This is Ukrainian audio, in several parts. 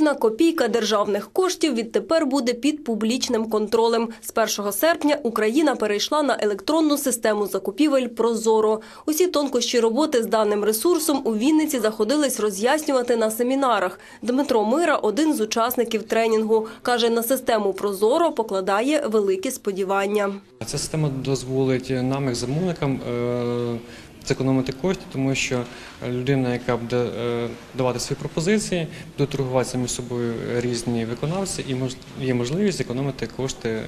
Кожна копійка державних коштів відтепер буде під публічним контролем. З 1 серпня Україна перейшла на електронну систему закупівель Прозоро. Усі тонкощі роботи з даним ресурсом у Вінниці заходились роз'яснювати на семінарах. Дмитро Мира один з учасників тренінгу. Каже, на систему Прозоро покладає великі сподівання. Ця система дозволить нам, як замовникам, е, зекономити кошти, тому що людина, яка буде е, давати свої пропозиції, буде торгуватися між собою різні виконавці, і є можливість зекономити кошти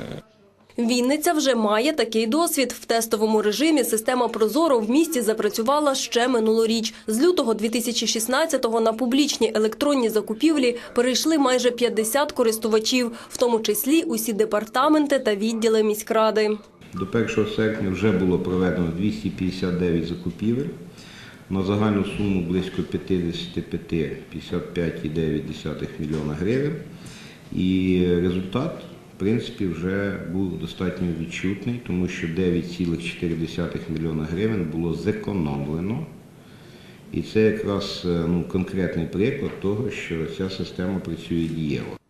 Вінниця вже має такий досвід. В тестовому режимі система Прозоро в місті запрацювала ще минулоріч. З лютого 2016-го на публічні електронні закупівлі перейшли майже 50 користувачів, в тому числі усі департаменти та відділи міськради. До 1 серпня вже було проведено 259 закупівель на загальну суму близько 55,9 мільйона гривень. І результат, в принципі, вже був достатньо відчутний, тому що 9,4 мільйона гривень було зекономлено. І це якраз е, ну, конкретний приклад того, що ця система працює дієво.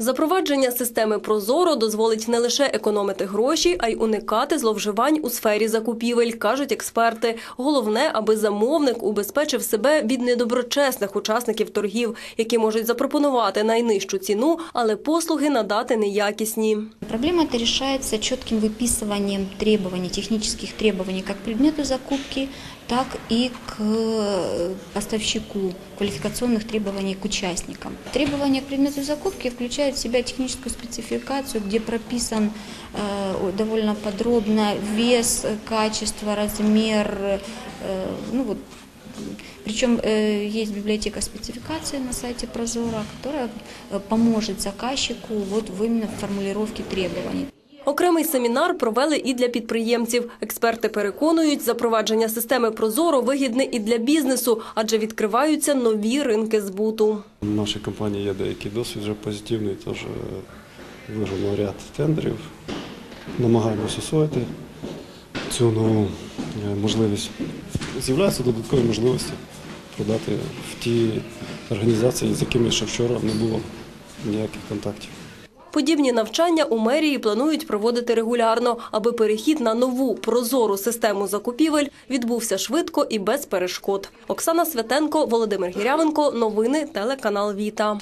Запровадження системи Прозоро дозволить не лише економити гроші, а й уникати зловживань у сфері закупівель, кажуть експерти. Головне, аби замовник убезпечив себе від недоброчесних учасників торгів, які можуть запропонувати найнижчу ціну, але послуги надати неякісні. Проблема эта решается четким выписыванием требований, технических требований как к предмету закупки, так и к э, поставщику, квалификационных требований к участникам. Требования к предмету закупки включают в себя техническую спецификацию, где прописан э, довольно подробно вес, э, качество, размер, э, ну вот причем э, есть библиотека спецификации на сайте Прозора, которая поможет заказчику вот в именно в формулировке требований. Окремий семінар провели і для підприємців. Експерти переконують, запровадження системи Прозоро вигідне і для бізнесу, адже відкриваються нові ринки збуту. У нашій компанії є деякий досвід вже позитивний, тож е, виграно ряд тендерів. Намагаємося освоїти цю нову е, можливість. З'являються додаткові можливості продати в ті організації, з якими ще вчора не було ніяких контактів. Подібні навчання у мерії планують проводити регулярно, аби перехід на нову прозору систему закупівель відбувся швидко і без перешкод. Оксана Святенко, Володимир Гірявенко. Новини телеканал Віта.